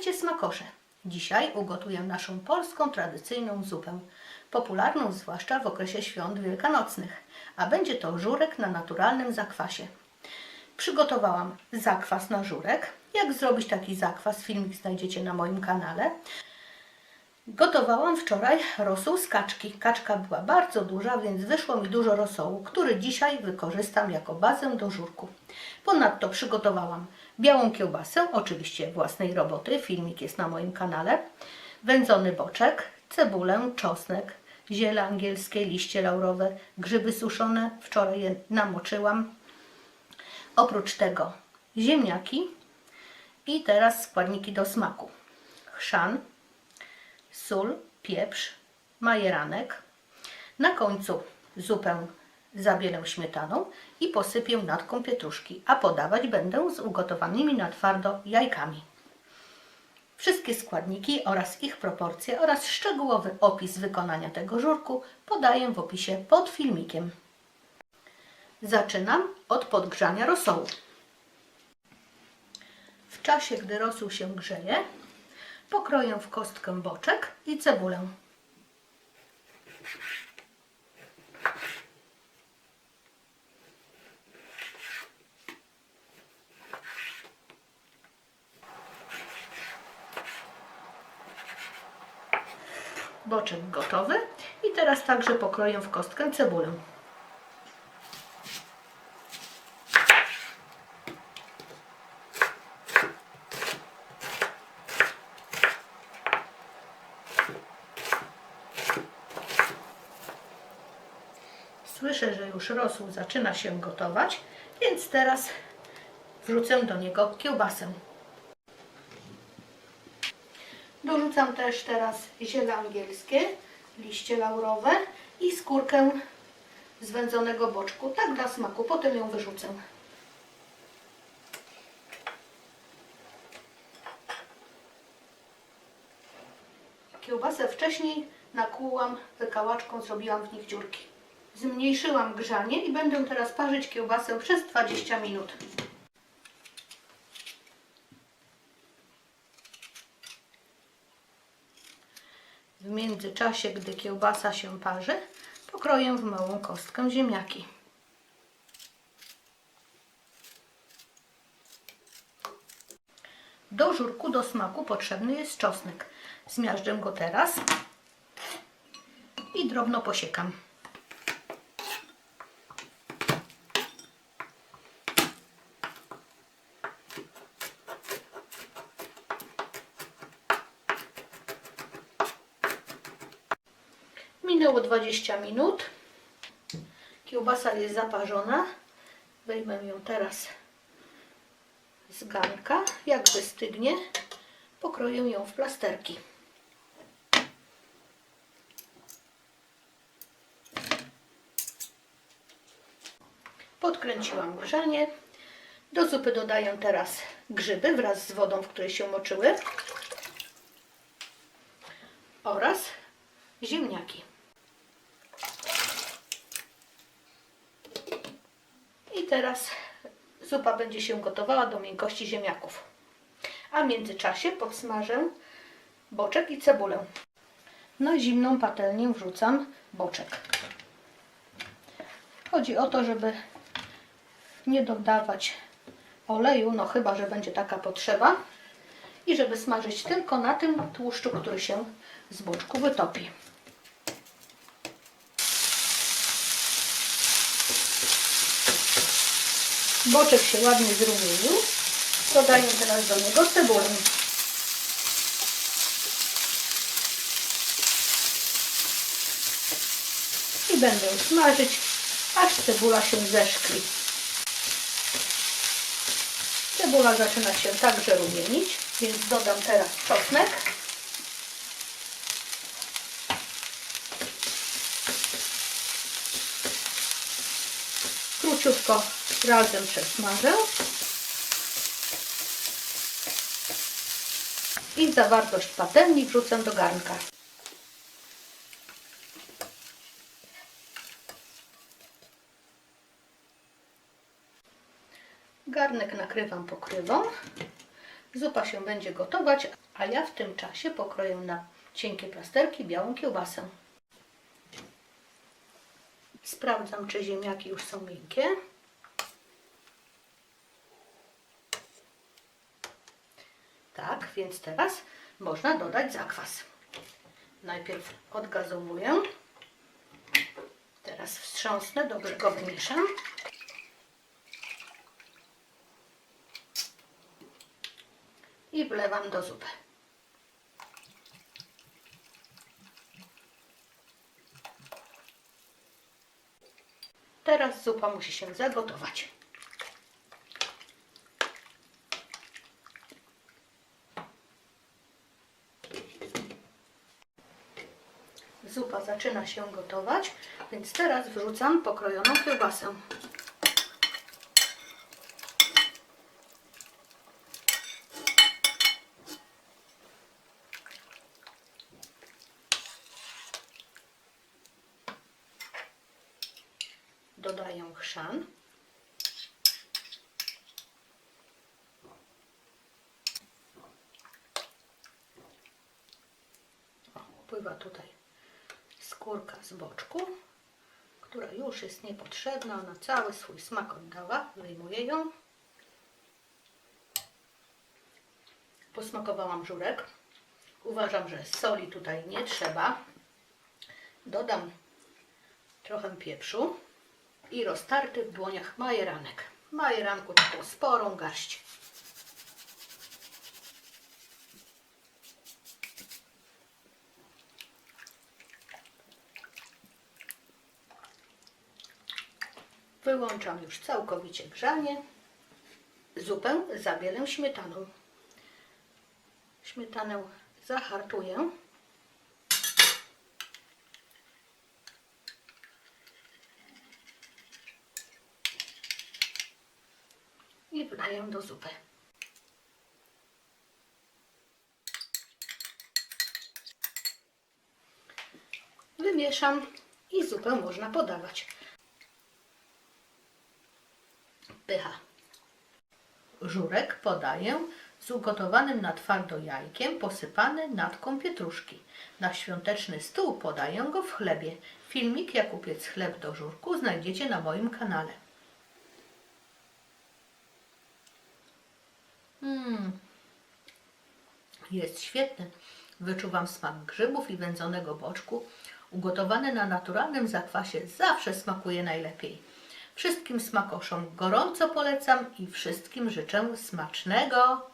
Witajcie smakosze! Dzisiaj ugotuję naszą polską tradycyjną zupę, popularną zwłaszcza w okresie świąt wielkanocnych, a będzie to żurek na naturalnym zakwasie. Przygotowałam zakwas na żurek. Jak zrobić taki zakwas, filmik znajdziecie na moim kanale. Gotowałam wczoraj rosół z kaczki. Kaczka była bardzo duża, więc wyszło mi dużo rosołu, który dzisiaj wykorzystam jako bazę do żurku. Ponadto przygotowałam białą kiełbasę, oczywiście własnej roboty, filmik jest na moim kanale, wędzony boczek, cebulę, czosnek, ziele angielskie, liście laurowe, grzyby suszone, wczoraj je namoczyłam. Oprócz tego ziemniaki i teraz składniki do smaku. Chrzan, sól, pieprz, majeranek. Na końcu zupę zabielę śmietaną i posypię natką pietruszki, a podawać będę z ugotowanymi na twardo jajkami. Wszystkie składniki oraz ich proporcje oraz szczegółowy opis wykonania tego żurku podaję w opisie pod filmikiem. Zaczynam od podgrzania rosołu. W czasie, gdy rosół się grzeje, pokroję w kostkę boczek i cebulę. Boczek gotowy i teraz także pokroję w kostkę cebulę. Słyszę, że już rosół zaczyna się gotować, więc teraz wrzucę do niego kiełbasę. Dorzucam też teraz ziele angielskie, liście laurowe i skórkę z wędzonego boczku, tak dla smaku, potem ją wyrzucę. Kiełbasę wcześniej nakłułam wykałaczką, zrobiłam w nich dziurki. Zmniejszyłam grzanie i będę teraz parzyć kiełbasę przez 20 minut. W międzyczasie, gdy kiełbasa się parzy, pokroję w małą kostkę ziemniaki. Do żurku, do smaku potrzebny jest czosnek. Zmiażdżę go teraz i drobno posiekam. Minęło 20 minut. Kiełbasa jest zaparzona. Wyjmę ją teraz z garnka. Jak wystygnie, pokroję ją w plasterki. Podkręciłam grzanie. Do zupy dodaję teraz grzyby wraz z wodą, w której się moczyły oraz ziemniaki. I teraz zupa będzie się gotowała do miękkości ziemniaków. A w międzyczasie podsmażę boczek i cebulę. Na zimną patelnię wrzucam boczek. Chodzi o to, żeby nie dodawać oleju, no chyba, że będzie taka potrzeba. I żeby smażyć tylko na tym tłuszczu, który się z boczku wytopi. Boczek się ładnie zrumienił. Dodaję teraz do niego cebulę. I będę smażyć, aż cebula się zeszkli. Cebula zaczyna się także rumienić, więc dodam teraz czosnek. Króciutko razem przesmażę. I zawartość patelni wrzucę do garnka. Garnek nakrywam pokrywą. Zupa się będzie gotować, A ja w tym czasie pokroję na cienkie plasterki białą kiełbasę. Sprawdzam, czy ziemniaki już są miękkie. Tak, więc teraz można dodać zakwas. Najpierw odgazowuję. Teraz wstrząsnę, dobrze go wymieszam. I wlewam do zupy. Teraz zupa musi się zagotować. Zupa zaczyna się gotować, więc teraz wrzucam pokrojoną kiełbasę. Dodaję chrzan. Pływa tutaj skórka z boczku, która już jest niepotrzebna. Ona cały swój smak oddała. Wyjmuję ją. Posmakowałam żurek. Uważam, że soli tutaj nie trzeba. Dodam trochę pieprzu i roztarty w dłoniach majeranek. Majeranku taką sporą garść. Wyłączam już całkowicie grzanie. Zupę zabielę śmietaną. Śmietanę zahartuję. i wdaję do zupy. Wymieszam i zupę można podawać. Pycha. Żurek podaję z ugotowanym na twardo jajkiem posypany natką pietruszki. Na świąteczny stół podaję go w chlebie. Filmik jak upiec chleb do żurku znajdziecie na moim kanale. Mmm. Jest świetny. Wyczuwam smak grzybów i wędzonego boczku. Ugotowane na naturalnym zakwasie zawsze smakuje najlepiej. Wszystkim smakoszom gorąco polecam i wszystkim życzę smacznego